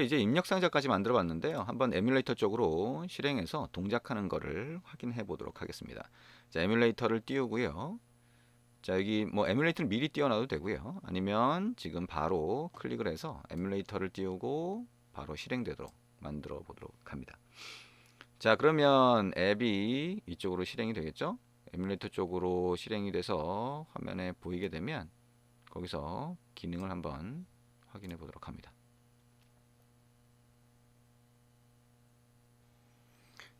이제 입력 상자까지 만들어 봤는데요. 한번 에뮬레이터 쪽으로 실행해서 동작하는 거를 확인해 보도록 하겠습니다. 자, 에뮬레이터를 띄우고요. 자, 여기 뭐 에뮬레이터를 미리 띄워놔도 되고요. 아니면 지금 바로 클릭을 해서 에뮬레이터를 띄우고 바로 실행되도록 만들어 보도록 합니다. 자, 그러면 앱이 이쪽으로 실행이 되겠죠? 에뮬레이터 쪽으로 실행이 돼서 화면에 보이게 되면 거기서 기능을 한번 확인해 보도록 합니다.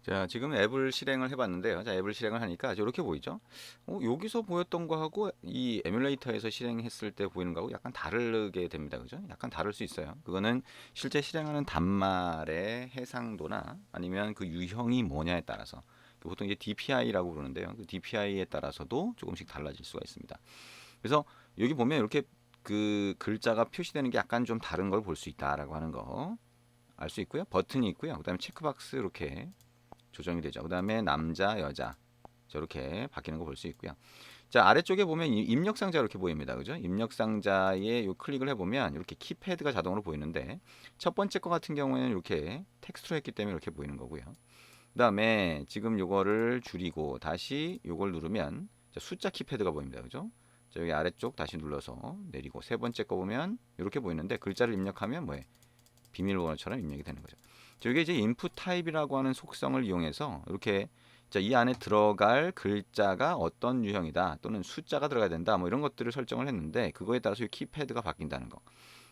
자, 지금 앱을 실행을 해봤는데요. 자, 앱을 실행을 하니까 이렇게 보이죠? 어, 여기서 보였던 거하고 이 에뮬레이터에서 실행했을 때 보이는 거하고 약간 다르게 됩니다. 그죠? 약간 다를 수 있어요. 그거는 실제 실행하는 단말의 해상도나 아니면 그 유형이 뭐냐에 따라서 보통 이제 DPI라고 부르는데요. 그 DPI에 따라서도 조금씩 달라질 수가 있습니다. 그래서 여기 보면 이렇게 그 글자가 표시되는 게 약간 좀 다른 걸 볼 수 있다라고 하는 거 알 수 있고요. 버튼이 있고요. 그다음에 체크박스 이렇게 조정이 되죠. 그 다음에 남자, 여자 저렇게 바뀌는 거 볼 수 있고요. 자 아래쪽에 보면 이 입력 상자 이렇게 보입니다. 그죠? 입력 상자에 요 클릭을 해보면 이렇게 키패드가 자동으로 보이는데 첫 번째 거 같은 경우에는 이렇게 텍스트로 했기 때문에 이렇게 보이는 거고요. 그 다음에 지금 요거를 줄이고 다시 요걸 누르면 자, 숫자 키패드가 보입니다. 그죠? 자, 여기 아래쪽 다시 눌러서 내리고 세 번째 거 보면 이렇게 보이는데 글자를 입력하면 뭐에 비밀번호처럼 입력이 되는 거죠. 자, 이게 이제 인풋 타입이라고 하는 속성을 이용해서 이렇게 자, 이 안에 들어갈 글자가 어떤 유형이다 또는 숫자가 들어가야 된다 뭐 이런 것들을 설정을 했는데 그거에 따라서 이 키패드가 바뀐다는 거.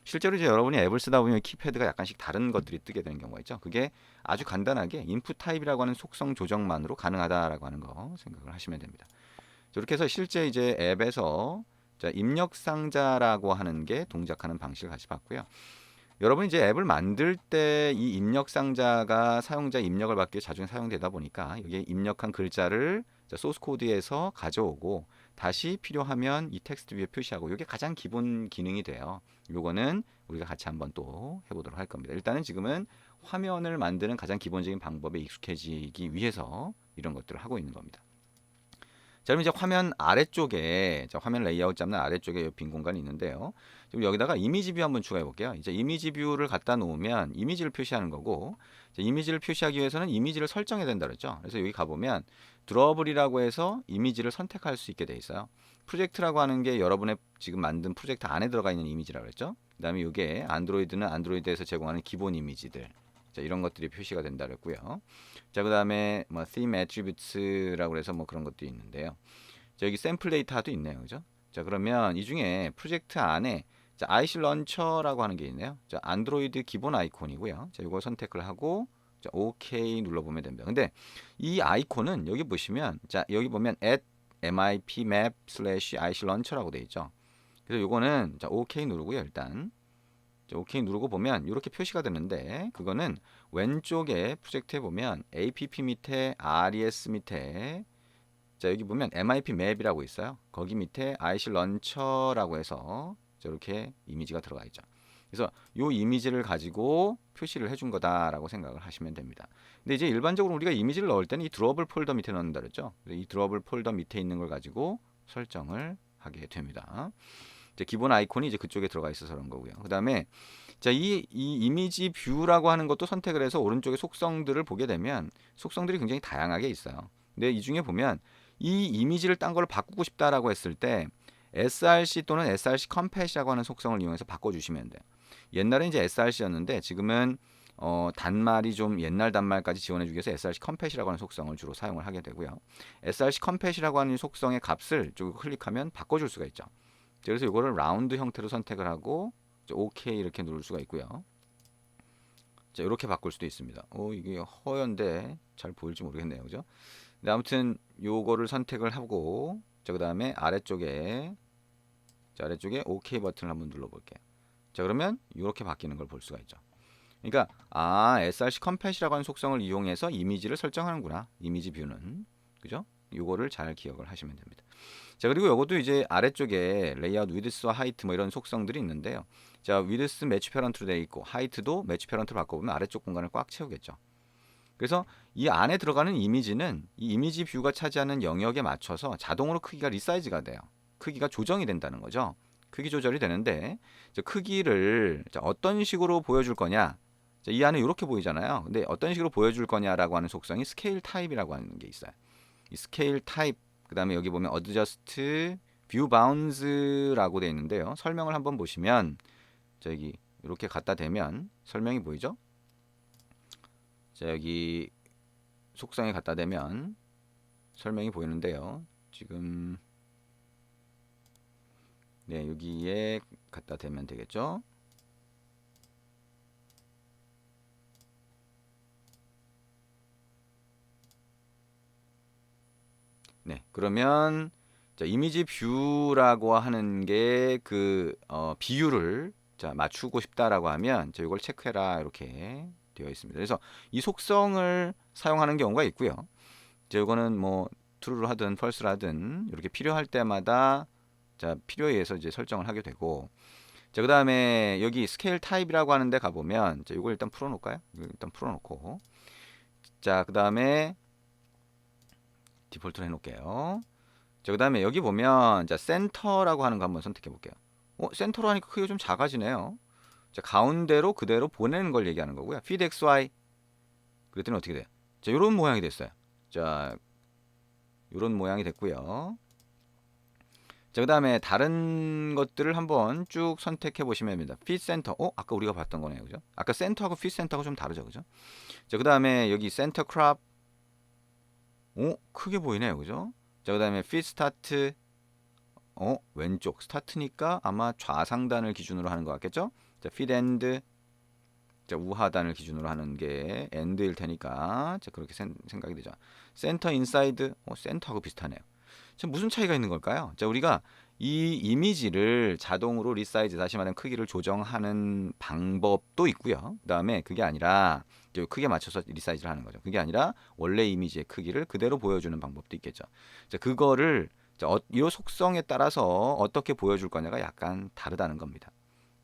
실제로 이제 여러분이 앱을 쓰다 보면 키패드가 약간씩 다른 것들이 뜨게 되는 경우가 있죠. 그게 아주 간단하게 인풋 타입이라고 하는 속성 조정만으로 가능하다라고 하는 거 생각을 하시면 됩니다. 이렇게 해서 실제 이제 앱에서 자, 입력 상자라고 하는 게 동작하는 방식을 같이 봤고요. 여러분 이제 앱을 만들 때 이 입력 상자가 사용자 입력을 받기 위해 자주 사용되다 보니까 여기에 입력한 글자를 소스 코드에서 가져오고 다시 필요하면 이 텍스트 위에 표시하고 이게 가장 기본 기능이 돼요. 요거는 우리가 같이 한번 또 해보도록 할 겁니다. 일단은 지금은 화면을 만드는 가장 기본적인 방법에 익숙해지기 위해서 이런 것들을 하고 있는 겁니다. 자, 그럼 이제 화면 아래쪽에 자, 화면 레이아웃 잡는 아래쪽에 빈 공간이 있는데요. 지금 여기다가 이미지 뷰 한번 추가해 볼게요. 이제 이미지 뷰를 갖다 놓으면 이미지를 표시하는 거고 이미지를 표시하기 위해서는 이미지를 설정해야 된다 그랬죠. 그래서 여기 가 보면 드러블이라고 해서 이미지를 선택할 수 있게 돼 있어요. 프로젝트라고 하는 게 여러분의 지금 만든 프로젝트 안에 들어가 있는 이미지라고 그랬죠. 그다음에 이게 안드로이드는 안드로이드에서 제공하는 기본 이미지들 자, 이런 것들이 표시가 된다 그랬고요. 자, 그다음에 뭐 theme attributes라고 해서 뭐 그런 것도 있는데요. 자, 여기 샘플 데이터도 있네요. 그죠? 자, 그러면 이 중에 프로젝트 안에 자, IC 런처라고 하는 게 있네요. 자, 안드로이드 기본 아이콘이고요. 자, 이거 선택을 하고 자, OK 눌러 보면 됩니다. 근데 이 아이콘은 여기 보시면 자, 여기 보면 at mipmap slash IC 런처라고 돼 있죠. 그래서 요거는 자, OK 누르고요. 일단 자, OK 누르고 보면 이렇게 표시가 되는데 그거는 왼쪽에 프로젝트에 보면 app 밑에 res 밑에 자 여기 보면 MIP 맵이라고 있어요. 거기 밑에 IC 런처라고 해서 저렇게 이미지가 들어가 있죠. 그래서 이 이미지를 가지고 표시를 해준 거다라고 생각을 하시면 됩니다. 근데 이제 일반적으로 우리가 이미지를 넣을 때는 이 드로블 폴더 밑에 넣는다 그랬죠. 이 드로블 폴더 밑에 있는 걸 가지고 설정을 하게 됩니다. 이제 기본 아이콘이 이제 그쪽에 들어가 있어서 그런 거고요. 그 다음에 자, 이, 이 이미지 뷰라고 하는 것도 선택을 해서 오른쪽에 속성들을 보게 되면 속성들이 굉장히 다양하게 있어요. 근데 이 중에 보면 이 이미지를 딴 걸 바꾸고 싶다라고 했을 때 src 또는 src 컴팻이라고 하는 속성을 이용해서 바꿔주시면 돼요. 옛날에 이제 src였는데 지금은 어, 단말이 좀 옛날 단말까지 지원해주기 위해서 src 컴팻이라고 하는 속성을 주로 사용을 하게 되고요. src 컴팻이라고 하는 속성의 값을 쭉 클릭하면 바꿔줄 수가 있죠. 그래서 이거를 라운드 형태로 선택을 하고 OK 이렇게 누를 수가 있고요. 자 이렇게 바꿀 수도 있습니다. 오 이게 허연데 잘 보일지 모르겠네요, 그죠? 근데 아무튼 요거를 선택을 하고 자 그다음에 아래쪽에 자 아래쪽에 OK 버튼을 한번 눌러 볼게요. 자 그러면 이렇게 바뀌는 걸 볼 수가 있죠. 그러니까 아 src 컴팻이라고 하는 속성을 이용해서 이미지를 설정하는구나. 이미지 뷰는 그죠? 요거를 잘 기억을 하시면 됩니다. 자 그리고 요것도 이제 아래쪽에 레이아웃 위드스와 하이트 뭐 이런 속성들이 있는데요. 자 위드스 매치 페런트로 되어 있고 하이트도 매치 페런트로 바꿔보면 아래쪽 공간을 꽉 채우겠죠. 그래서 이 안에 들어가는 이미지는 이 이미지 뷰가 차지하는 영역에 맞춰서 자동으로 크기가 리사이즈가 돼요. 크기가 조정이 된다는 거죠. 크기 조절이 되는데 크기를 어떤 식으로 보여줄 거냐 자, 이 안에 이렇게 보이잖아요. 근데 어떤 식으로 보여줄 거냐라고 하는 속성이 스케일 타입이라고 하는 게 있어요. 이 스케일 타입 그다음에 여기 보면 adjust view bounds라고 돼 있는데요. 설명을 한번 보시면 자 여기 이렇게 갖다 대면 설명이 보이죠? 자 여기 속성에 갖다 대면 설명이 보이는데요. 지금 네 여기에 갖다 대면 되겠죠? 네, 그러면 자, 이미지 뷰라고 하는 게그 어, 비율을 자, 맞추고 싶다라고 하면 자, 이걸 체크해라 이렇게 되어 있습니다. 그래서 이 속성을 사용하는 경우가 있고요. 자, 이거는 뭐 true를 하든 false를 하든 이렇게 필요할 때마다 자, 필요에 의해서 이제 설정을 하게 되고 자, 그 다음에 여기 스케일 타입이라고 하는데 가 보면 자, 이걸 일단 풀어 놓을까요? 이거 일단 풀어 놓고 자, 그 다음에 디폴트로 해 놓을게요. 자, 그 다음에 여기 보면 자, 센터라고 하는 거 한번 선택해 볼게요. 어, 센터로 하니까 크기가 좀 작아지네요. 자, 가운데로 그대로 보내는 걸 얘기하는 거고요. feed xy 그랬더니 어떻게 돼요? 자, 요런 모양이 됐어요. 자, 요런 모양이 됐고요. 자, 그 다음에 다른 것들을 한번 쭉 선택해 보시면 됩니다. feed center. 어, 아까 우리가 봤던 거네요. 그죠? 아까 센터하고 feed center가 좀 다르죠. 그죠? 자, 그 다음에 여기 center crop 어, 크게 보이네요. 그죠? 자, 그 다음에 feed start 어, 왼쪽 스타트니까 아마 좌상단을 기준으로 하는 것 같겠죠? 자, end 자, 우하단을 기준으로 하는 게 end일 테니까 자, 그렇게 생, 생각이 되죠. center inside 어, 센터하고 비슷하네요. 자, 무슨 차이가 있는 걸까요? 자, 우리가 이 이미지를 자동으로 리사이즈 다시 말하면 크기를 조정하는 방법도 있고요. 그다음에 그게 아니라 저 크게 맞춰서 리사이즈를 하는 거죠. 그게 아니라 원래 이미지의 크기를 그대로 보여주는 방법도 있겠죠. 자, 그거를 자, 어, 이 속성에 따라서 어떻게 보여줄 거냐가 약간 다르다는 겁니다.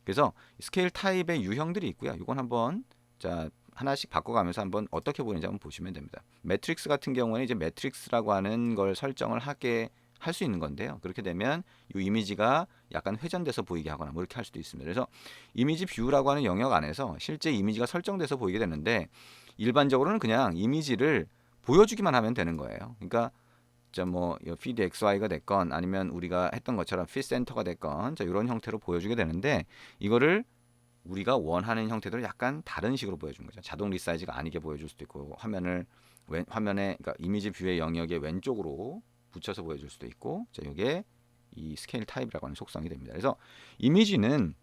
그래서 스케일 타입의 유형들이 있고요. 이건 한번 자 하나씩 바꿔가면서 한번 어떻게 보이는지 한번 보시면 됩니다. 매트릭스 같은 경우는 이제 매트릭스라고 하는 걸 설정을 하게 할 수 있는 건데요. 그렇게 되면 이 이미지가 약간 회전돼서 보이게 하거나 뭐 이렇게 할 수도 있습니다. 그래서 이미지 뷰라고 하는 영역 안에서 실제 이미지가 설정돼서 보이게 되는데 일반적으로는 그냥 이미지를 보여주기만 하면 되는 거예요. 그러니까 자뭐 feed xy가 됐건 아니면 우리가 했던 것처럼 feed center가 됐건 자 이런 형태로 보여주게 되는데 이거를 우리가 원하는 형태대로 약간 다른 식으로 보여준 거죠. 자동 리사이즈가 아니게 보여줄 수도 있고 화면을 왼, 화면에 그러니까 이미지 뷰의 영역의 왼쪽으로 붙여서 보여줄 수도 있고 자 이게 이 스케일 타입이라고 하는 속성이 됩니다. 그래서 이미지는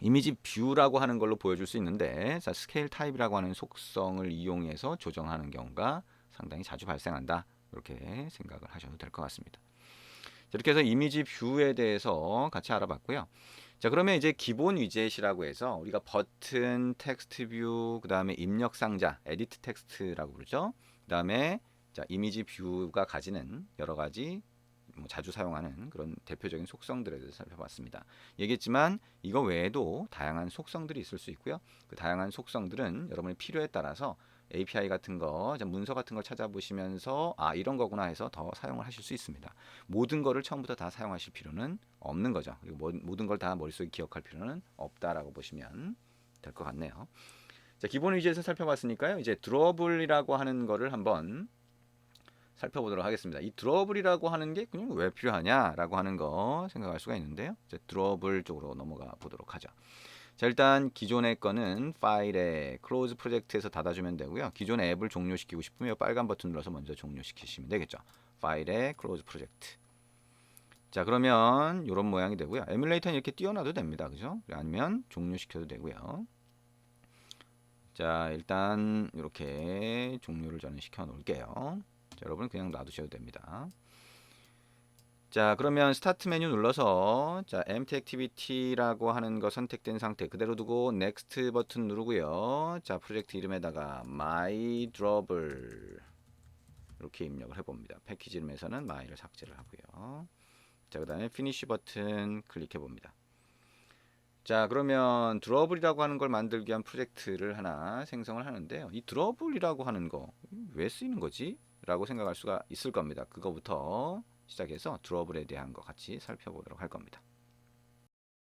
이미지 뷰라고 하는 걸로 보여줄 수 있는데 자 스케일 타입이라고 하는 속성을 이용해서 조정하는 경우가 상당히 자주 발생한다. 이렇게 생각을 하셔도 될 것 같습니다. 자, 이렇게 해서 이미지 뷰에 대해서 같이 알아봤고요. 자 그러면 이제 기본 위젯이라고 해서 우리가 버튼, 텍스트 뷰, 그 다음에 입력 상자, 에디트 텍스트라고 그러죠. 그 다음에 자 이미지 뷰가 가지는 여러 가지 뭐 자주 사용하는 그런 대표적인 속성들에 대해서 살펴봤습니다. 얘기했지만 이거 외에도 다양한 속성들이 있을 수 있고요. 그 다양한 속성들은 여러분의 필요에 따라서 API 같은 거, 문서 같은 걸 찾아보시면서 아 이런 거구나 해서 더 사용을 하실 수 있습니다. 모든 거를 처음부터 다 사용하실 필요는 없는 거죠. 그리고 뭐, 모든 걸 다 머릿속에 기억할 필요는 없다라고 보시면 될 것 같네요. 자 기본 위젯을 살펴봤으니까요. 이제 드로블이라고 하는 거를 한번 살펴보도록 하겠습니다. 이 드러블이라고 하는 게 그냥 왜 필요하냐라고 하는 거 생각할 수가 있는데요. 이제 드러블 쪽으로 넘어가 보도록 하죠. 자 일단 기존의 거는 파일에 클로즈 프로젝트에서 닫아주면 되고요. 기존의 앱을 종료시키고 싶으면 빨간 버튼 눌러서 먼저 종료시키시면 되겠죠. 파일에 클로즈 프로젝트. 자 그러면 이런 모양이 되고요. 에뮬레이터는 이렇게 띄워놔도 됩니다. 그죠? 아니면 종료시켜도 되고요. 자 일단 이렇게 종료를 저는 시켜 놓을게요. 자, 여러분 그냥 놔두셔도 됩니다. 자 그러면 스타트 메뉴 눌러서 자 empty activity라고 하는 거 선택된 상태 그대로 두고 next 버튼 누르고요. 자 프로젝트 이름에다가 my drop을 이렇게 입력을 해봅니다. 패키지 이름에서는 my를 삭제를 하고요. 자 그 다음에 finish 버튼 클릭해 봅니다. 자 그러면 드러블이라고 하는 걸 만들기 위한 프로젝트를 하나 생성을 하는데요. 이 드러블이라고 하는 거 왜 쓰이는 거지? 라고 생각할 수가 있을 겁니다. 그거부터 시작해서 드러블에 대한 거 같이 살펴보도록 할 겁니다.